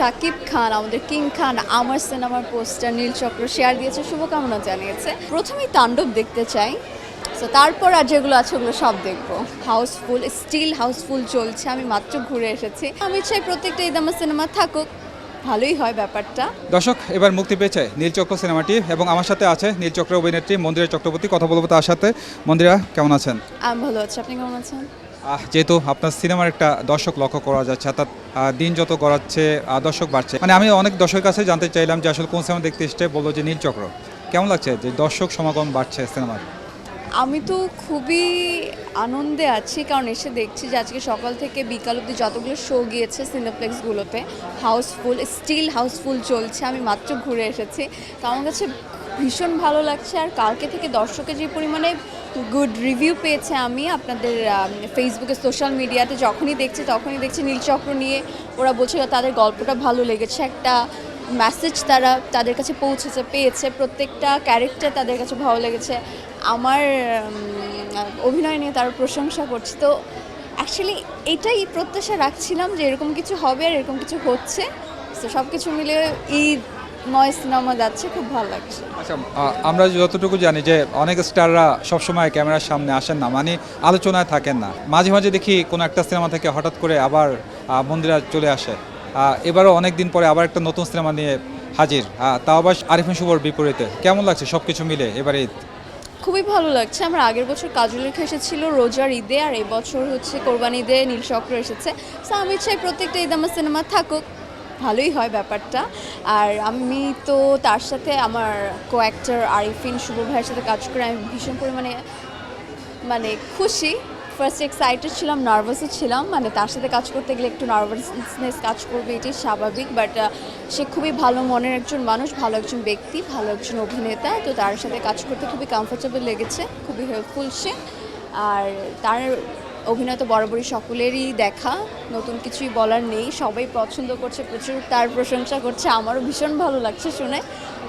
শাকিব খান আমাদের কিং খান আমার সিনেমার পোস্টার নীলচক্র শেয়ার দিয়েছে শুভকামনা জানিয়েছে। প্রথমেই তাণ্ডব দেখতে চাই। তো তারপর আর যেগুলো আছে ওগুলো সব দেখব। হাউসফুল স্টিল হাউসফুল চলছে আমি মাত্র ঘুরে এসেছি। আমি চাই প্রত্যেকটা ঈদ আমার সিনেমা থাকুক। ভালোই হয় ব্যাপারটা। দর্শক এবার মুক্তি পেয়েছে নীলচক্র সিনেমাটি এবং আমার সাথে আছে নীলচক্র অভিনেত্রী মন্দিরা চক্রবর্তী। কথা বলব তার সাথে। মন্দিরা কেমন আছেন? আমি ভালো আছি। আপনি কেমন আছেন? যেহেতু আপনার সিনেমার একটা দর্শক লক্ষ্য করা যাচ্ছে, অর্থাৎ দিন যত গড়াচ্ছে দর্শক বাড়ছে। মানে আমি অনেক দর্শকের কাছে জানতে চাইলাম যে আসলে কোন সিনেমা দেখতে এসছে, বলল যে নীলচক্র। কেমন লাগছে যে দর্শক সমাগম বাড়ছে সিনেমার? আমি তো খুবই আনন্দে আছি, কারণ এসে দেখছি যে আজকে সকাল থেকে বিকাল অবধি যতগুলো শো গিয়েছে সিনেপ্লেক্সগুলোতে হাউসফুল স্টিল হাউসফুল চলছে, আমি মাত্র ঘুরে এসেছি। তো আমার কাছে ভীষণ ভালো লাগছে, আর কালকে থেকে দর্শকের যে পরিমাণে গুড রিভিউ পেয়েছে আমি আপনাদের ফেসবুকে সোশ্যাল মিডিয়াতে যখনই দেখছি তখনই দেখছি নীলচক্র নিয়ে ওরা বলছে তাদের গল্পটা ভালো লেগেছে। একটা মেসেজ তারা তাদের কাছে পৌঁছেছে, পেয়েছে। প্রত্যেকটা ক্যারেক্টার তাদের কাছে ভালো লেগেছে। আমার অভিনয় নিয়ে তারা প্রশংসা করছে। তো অ্যাকচুয়ালি এটাই প্রত্যাশা রাখছিলাম যে এরকম কিছু হবে আর এরকম কিছু হচ্ছে। তো সব কিছু মিলে ঈদ ময় সিনেমা যাচ্ছে খুব ভালো লাগছে। আচ্ছা আমরা যতটুকু জানি যে অনেক স্টাররা সবসময় ক্যামেরার সামনে আসেন না মানে আলোচনায় থাকেন না। মাঝে মাঝে দেখি কোনো একটা সিনেমা থেকে হঠাৎ করে আবার মন্দিরা চলে আসে। এবারও অনেক দিন পরে আবার একটা নতুন সিনেমা নিয়ে হাজির। তাও আবার আরিফিন শুভর বিপরীতে। কেমন লাগছে সব কিছু মিলে এবার ঈদ? খুবই ভালো লাগছে। আমার আগের বছর কাজল রেখা এসেছিল রোজার ঈদে আর এবছর হচ্ছে কোরবানি ঈদে নীল চক্র এসেছে। তো আমি চাই প্রত্যেকটা ঈদ আমার সিনেমা থাকুক। ভালোই হয় ব্যাপারটা। আর আমি তো তার সাথে আমার কো আরিফিন শুভ ভাইয়ের সাথে কাজ করে আমি ভীষণ পরিমাণে মানে খুশি। ফার্স্ট এক্সাইটেড ছিলাম নার্ভাসও ছিলাম। মানে তার সাথে কাজ করতে গেলে একটু নার্ভাসনেস কাজ করবে, এটাই স্বাভাবিক। বাট সে খুবই ভালো মনের একজন মানুষ, ভালো একজন ব্যক্তি, ভালো একজন অভিনেতা। তো তার সাথে কাজ করতে খুবই কমফোর্টেবল লেগেছে, খুবই হেল্পফুল সে। আর তার অভিনয় তো বরাবরই সকলেরই দেখা নতুন কিছুই বলার নেই সবাই পছন্দ করছে প্রচুর তার প্রশংসা করছে আমারও ভীষণ ভালো লাগছে শুনে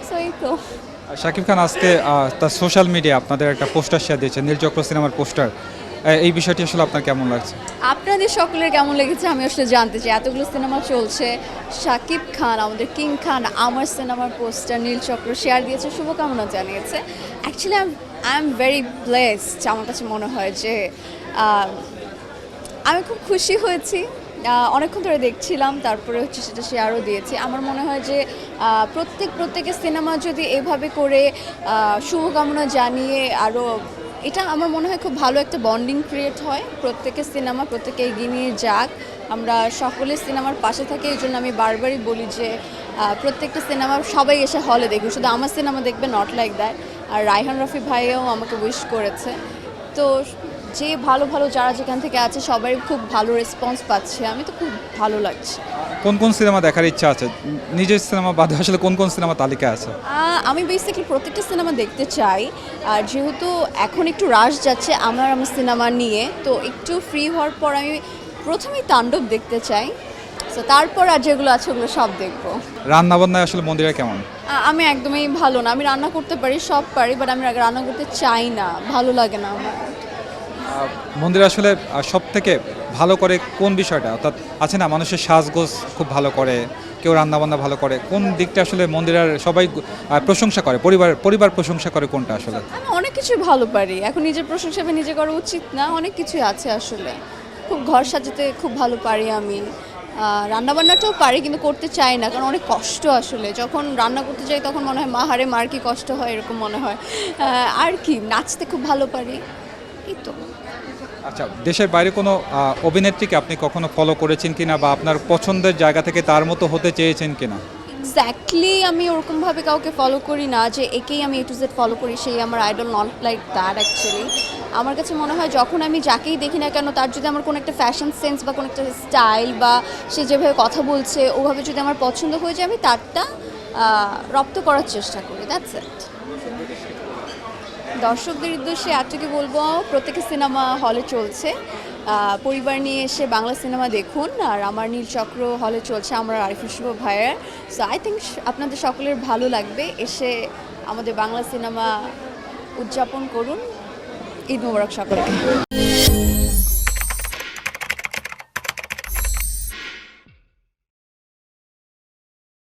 সো এই তো। শাকিব খান আজকে তার সোশ্যাল মিডিয়া আপনাদের একটা পোস্টার শেয়ার দিয়েছে নীলচক্র সিনেমার পোস্টার এই বিষয়টি আসলে আপনার কেমন লাগছে? আপনাদের সকলের কেমন লেগেছে আমি আসলে জানতে চাই এতগুলো সিনেমা চলছে শাকিব খান আমাদের কিং খান আমার সিনেমার পোস্টার নীলচক্র শেয়ার দিয়েছে শুভকামনা জানিয়েছে। Actually I am very blessed আমার কাছে মনে হয় যে আমি খুব খুশি হয়েছি। অনেকক্ষণ ধরে দেখছিলাম, তারপরে হচ্ছে সেটা শেয়ারও দিয়েছি। আমার মনে হয় যে প্রত্যেক, প্রত্যেকের সিনেমা যদি এভাবে করে শুভকামনা জানিয়ে আরও এটা আমার মনে হয় খুব ভালো একটা বন্ডিং ক্রিয়েট হয়। প্রত্যেকের সিনেমা প্রত্যেকে এগিয়ে নিয়ে যাক। আমরা সকলের সিনেমার পাশে থাকি, এই জন্য আমি বারবারই বলি যে প্রত্যেকটা সিনেমা সবাই এসে হলে দেখবে শুধু আমার সিনেমা দেখবে নট লাইক দ্যাট আর রায়হান রফি ভাইও আমাকে উইশ করেছে। তো যে ভালো ভালো যারা যেখান থেকে আছে সবাই খুব ভালো রেসপন্স পাচ্ছে। আমি তো খুব ভালো লাগছে। কোন কোন সিনেমা দেখার ইচ্ছা আছে? নিজের সিনেমা বাদে আসলে কোন কোন সিনেমা তালিকা আছে? আমি বেসিক্যালি প্রত্যেকটা সিনেমা দেখতে চাই। আর যেহেতু এখন একটু রাশ যাচ্ছে আমার আমার সিনেমা নিয়ে তো একটু ফ্রি হওয়ার পর আমি প্রথমেই তাণ্ডব দেখতে চাই। তো তারপর আর যেগুলো আছে ওগুলো সব দেখব। রান্না বান্নায় আসলে মন্দিরা কেমন? আমি একদমই ভালো না। আমি রান্না করতে পারি সব পারি বাট আমি রান্না করতে চাই না। ভালো লাগে না আমার। মন্দির আসলে সব থেকে ভালো করে কোন বিষয়টা? অর্থাৎ আছে না, মানুষের সাজগোজ খুব ভালো করে, কেউ রান্নাবান্না ভালো করে, কোন দিকটা আসলে মন্দিরের সবাই প্রশংসা করে? পরিবার পরিবার প্রশংসা করে কোনটা আসলে? আমি অনেক কিছু ভালো পারি। এখন নিজের প্রশংসা নিজে করা উচিত না, অনেক কিছুই আছে আসলে। খুব ঘর সাজাতে খুব ভালো পারি আমি। রান্নাবান্নাটাও পারি, কিন্তু করতে চাই না, কারণ অনেক কষ্ট আসলে। যখন রান্না করতে যাই, তখন মনে হয়, মা, হারে, মার কি কষ্ট হয়? এরকম মনে হয়। আর কি, নাচতে খুব ভালো পারি। এই তো। আচ্ছা দেশের বাইরে কোনো অভিনেত্রীকে আপনি কখনো ফলো করেছেন কিনা বা আপনার পছন্দের জায়গা থেকে তার মতো হতে চেয়েছেন কিনা? এক্স্যাক্টলি আমি ওরকমভাবে কাউকে ফলো করি না যে একেই আমি এ টু জেড ফলো করি সেই আমার idol not like that actually আমার কাছে মনে হয় যখন আমি যাকেই দেখি না কেন তার যদি আমার কোনো একটা ফ্যাশন সেন্স বা কোনো একটা স্টাইল বা সে যেভাবে কথা বলছে ওভাবে যদি আমার পছন্দ হয়ে যায় আমি তারটা রপ্ত করার চেষ্টা করি দ্যাটস ইট দর্শকদের উদ্দেশ্যে আজকে বলব, প্রত্যেকের সিনেমা হলে চলছে। পরিবার নিয়ে এসে বাংলা সিনেমা দেখুন, আর আমার নীলচক্র হলে চলছে আমার আরিফুল শুভ ভাইয়ের। সো আই থিঙ্ক আপনাদের সকলের ভালো লাগবে, এসে আমাদের বাংলা সিনেমা উদযাপন করুন। ঈদ মোবারক সকলকে।